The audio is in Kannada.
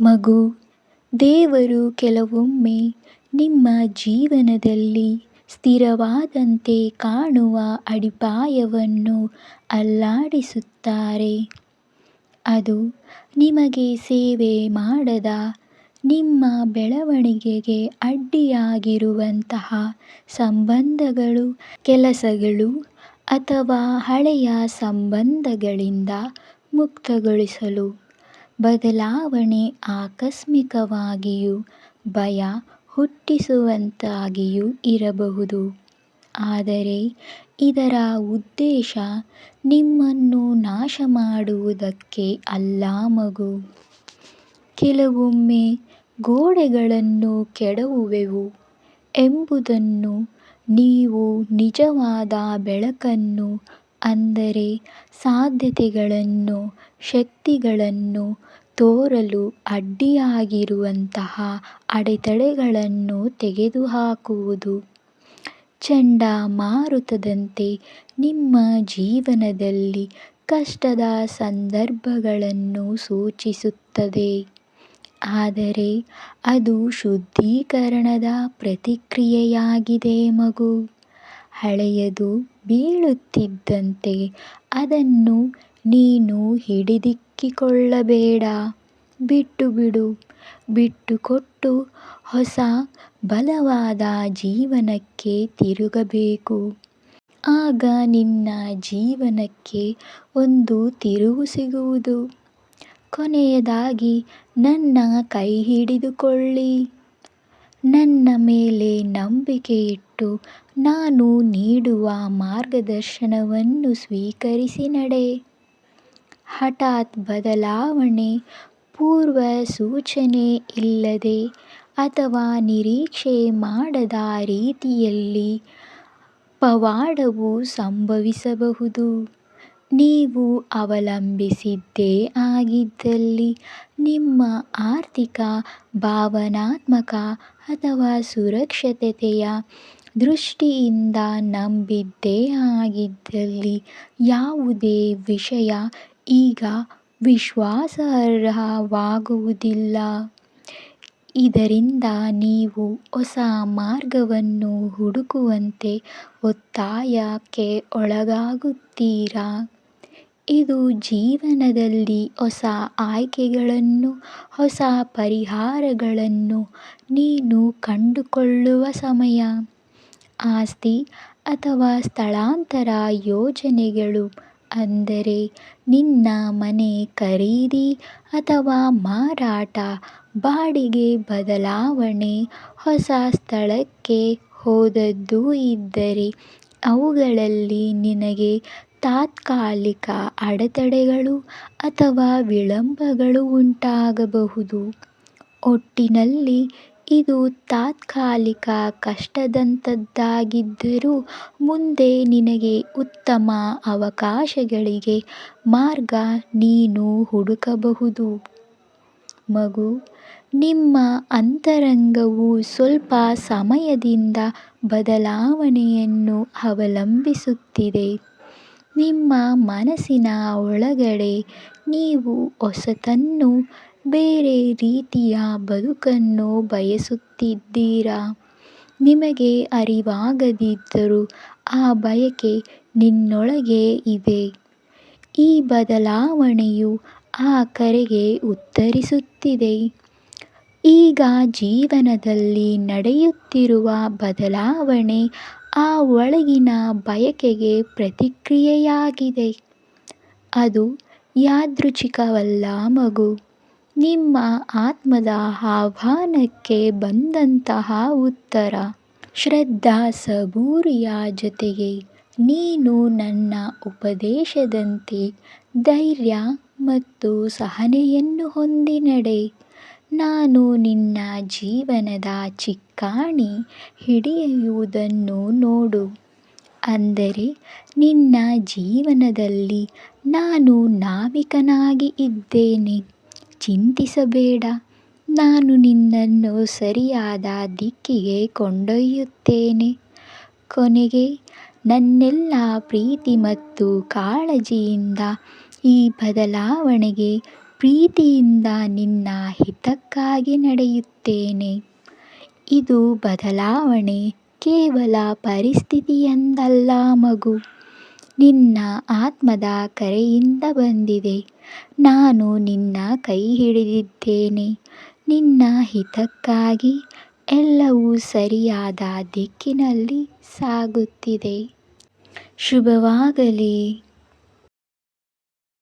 ಮಗು, ದೇವರು ಕೆಲವೊಮ್ಮೆ ನಿಮ್ಮ ಜೀವನದಲ್ಲಿ ಸ್ಥಿರವಾದಂತೆ ಕಾಣುವ ಅಡಿಪಾಯವನ್ನು ಅಲ್ಲಾಡಿಸುತ್ತಾರೆ. ಅದು ನಿಮಗೆ ಸೇವೆ ಮಾಡದ ನಿಮ್ಮ ಬೆಳವಣಿಗೆಗೆ ಅಡ್ಡಿಯಾಗಿರುವಂತಹ ಸಂಬಂಧಗಳು, ಕೆಲಸಗಳು ಅಥವಾ ಹಳೆಯ ಸಂಬಂಧಗಳಿಂದ ಮುಕ್ತಗೊಳಿಸಲು. ಬದಲಾವಣೆ ಆಕಸ್ಮಿಕವಾಗಿಯೂ ಭಯ ಹುಟ್ಟಿಸುವಂತಾಗಿಯೂ ಇರಬಹುದು. ಆದರೆ ಇದರ ಉದ್ದೇಶ ನಿಮ್ಮನ್ನು ನಾಶ ಮಾಡುವುದಕ್ಕೆ ಅಲ್ಲ ಮಗು. ಕೆಲವೊಮ್ಮೆ ಗೋಡೆಗಳನ್ನು ಕೆಡವುವೆವು ಎಂಬುದನ್ನು ನೀವು ನಿಜವಾದ ಬೆಳಕನ್ನು ಅಂದರೆ ಸಾಧ್ಯತೆಗಳನ್ನು, ಶಕ್ತಿಗಳನ್ನು ತೋರಲು ಅಡ್ಡಿಯಾಗಿರುವಂತಹ ಅಡೆತಡೆಗಳನ್ನು ತೆಗೆದುಹಾಕುವುದು. ಚಂಡಮಾರುತದಂತೆ ನಿಮ್ಮ ಜೀವನದಲ್ಲಿ ಕಷ್ಟದ ಸಂದರ್ಭಗಳನ್ನು ಸೂಚಿಸುತ್ತದೆ. ಆದರೆ ಅದು ಶುದ್ಧೀಕರಣದ ಪ್ರತಿಕ್ರಿಯೆಯಾಗಿದೆ ಮಗು. ಹಳೆಯದು ಬೀಳುತ್ತಿದ್ದಂತೆ ಅದನ್ನು ನೀನು ಹಿಡಿದಿಕ್ಕಿಕೊಳ್ಳಬೇಡ. ಬಿಟ್ಟುಬಿಡು ಬಿಟ್ಟುಕೊಟ್ಟು ಹೊಸ ಬಲವಾದ ಜೀವನಕ್ಕೆ ತಿರುಗಬೇಕು. ಆಗ ನಿನ್ನ ಜೀವನಕ್ಕೆ ಒಂದು ತಿರುವು ಸಿಗುವುದು. ಕೊನೆಯದಾಗಿ ನನ್ನ ಕೈಹಿಡಿದುಕೊಳ್ಳಿ ನನ್ನ ಮೇಲೆ ನಂಬಿಕೆ ಇಟ್ಟು ನಾನು ನೀಡುವ ಮಾರ್ಗದರ್ಶನವನ್ನು ಸ್ವೀಕರಿಸಿ ನಡೆ. ಹಠಾತ್ ಬದಲಾವಣೆ, ಪೂರ್ವ ಸೂಚನೆ ಇಲ್ಲದೆ ಅಥವಾ ನಿರೀಕ್ಷೆ ಮಾಡದ ರೀತಿಯಲ್ಲಿ ಪವಾಡವು ಸಂಭವಿಸಬಹುದು. ನೀವು ಅವಲಂಬಿಸಿದ್ದೇ ಆಗಿದ್ದಲ್ಲಿ ನಿಮ್ಮ ಆರ್ಥಿಕ, ಭಾವನಾತ್ಮಕ ಅಥವಾ ಸುರಕ್ಷತೆಯ ದೃಷ್ಟಿಯಿಂದ ನಂಬಿದ್ದೇ ಆಗಿದ್ದಲ್ಲಿ ಯಾವುದೇ ವಿಷಯ ಈಗ ವಿಶ್ವಾಸಾರ್ಹವಾಗುವುದಿಲ್ಲ. ಇದರಿಂದ ನೀವು ಹೊಸ ಮಾರ್ಗವನ್ನು ಹುಡುಕುವಂತೆ ಒತ್ತಾಯಕ್ಕೆ ಒಳಗಾಗುತ್ತೀರಾ? ಇದು ಜೀವನದಲ್ಲಿ ಹೊಸ ಆಯ್ಕೆಗಳನ್ನು, ಹೊಸ ಪರಿಹಾರಗಳನ್ನು ನೀನು ಕಂಡುಕೊಳ್ಳುವ ಸಮಯ. ಆಸ್ತಿ ಅಥವಾ ಸ್ಥಳಾಂತರ ಯೋಜನೆಗಳು ಅಂದರೆ ನಿನ್ನ ಮನೆ ಖರೀದಿ ಅಥವಾ ಮಾರಾಟ, ಬಾಡಿಗೆ ಬದಲಾವಣೆ, ಹೊಸ ಸ್ಥಳಕ್ಕೆ ಹೋದದ್ದು ಇದ್ದರೆ ಅವುಗಳಲ್ಲಿ ನಿನಗೆ ತಾತ್ಕಾಲಿಕ ಅಡೆತಡೆಗಳು ಅಥವಾ ವಿಳಂಬಗಳು ಉಂಟಾಗಬಹುದು. ಒಟ್ಟಿನಲ್ಲಿ ಇದು ತಾತ್ಕಾಲಿಕ ಕಷ್ಟದಂತದ್ದಾಗಿದ್ದರೂ ಮುಂದೆ ನಿನಗೆ ಉತ್ತಮ ಅವಕಾಶಗಳಿಗೆ ಮಾರ್ಗ ನೀನು ಹುಡುಕಬಹುದು. ಮಗು, ನಿಮ್ಮ ಅಂತರಂಗವು ಸ್ವಲ್ಪ ಸಮಯದಿಂದ ಬದಲಾವಣೆಯನ್ನು ಅವಲಂಬಿಸುತ್ತಿದೆ. ನಿಮ್ಮ ಮನಸ್ಸಿನ ಒಳಗಡೆ ನೀವು ಹೊಸತನ್ನು, ಬೇರೆ ರೀತಿಯ ಬದುಕನ್ನು ಬಯಸುತ್ತಿದ್ದೀರಾ? ನಿಮಗೆ ಅರಿವಾಗದಿದ್ದರೂ ಆ ಬಯಕೆ ನಿನ್ನೊಳಗೆ ಇದೆ. ಈ ಬದಲಾವಣೆಯು ಆ ಕರೆಗೆ ಉತ್ತರಿಸುತ್ತಿದೆ. ಈಗ ಜೀವನದಲ್ಲಿ ನಡೆಯುತ್ತಿರುವ ಬದಲಾವಣೆ ಆ ಒಳಗಿನ ಬಯಕೆಗೆ ಪ್ರತಿಕ್ರಿಯೆಯಾಗಿದೆ. ಅದು ಯಾದೃಚ್ಛಿಕವಲ್ಲ ಮಗು. ನಿಮ್ಮ ಆತ್ಮದ ಆಹ್ವಾನಕ್ಕೆ ಬಂದಂತಹ ಉತ್ತರ. ಶ್ರದ್ಧಾ ಸಬೂರಿಯ ಜೊತೆಗೆ ನೀನು ನನ್ನ ಉಪದೇಶದಂತೆ ಧೈರ್ಯ ಮತ್ತು ಸಹನೆಯನ್ನು ಹೊಂದಿ ನಡೆ ನಾನು ನಿನ್ನ ಜೀವನದ ಚಿಕ್ಕಾಣಿ ಹಿಡಿಯುವುದನ್ನು ನೋಡು. ಅಂದರೆ ನಿನ್ನ ಜೀವನದಲ್ಲಿ ನಾನು ನಾವಿಕನಾಗಿ ಇದ್ದೇನೆ. ಚಿಂತಿಸಬೇಡ. ನಾನು ನಿನ್ನನ್ನು ಸರಿಯಾದ ದಿಕ್ಕಿಗೆ ಕೊಂಡೊಯ್ಯುತ್ತೇನೆ. ಕೊನೆಗೆ ನನ್ನೆಲ್ಲ ಪ್ರೀತಿ ಮತ್ತು ಕಾಳಜಿಯಿಂದ ಈ ಬದಲಾವಣೆಗೆ ಪ್ರೀತಿಯಿಂದ ನಿನ್ನ ಹಿತಕ್ಕಾಗಿ ನಡೆಯುತ್ತೇನೆ. ಇದು ಬದಲಾವಣೆ, ಕೇವಲ ಪರಿಸ್ಥಿತಿಯೆಂದಲ್ಲ ಮಗು. ನಿನ್ನ ಆತ್ಮದ ಕರೆಯಿಂದ ಬಂದಿದೆ. ನಾನು ನಿನ್ನ ಕೈ ಹಿಡಿದಿದ್ದೇನೆ. ನಿನ್ನ ಹಿತಕ್ಕಾಗಿ ಎಲ್ಲವೂ ಸರಿಯಾದ ದಿಕ್ಕಿನಲ್ಲಿ ಸಾಗುತ್ತಿದೆ. ಶುಭವಾಗಲಿ.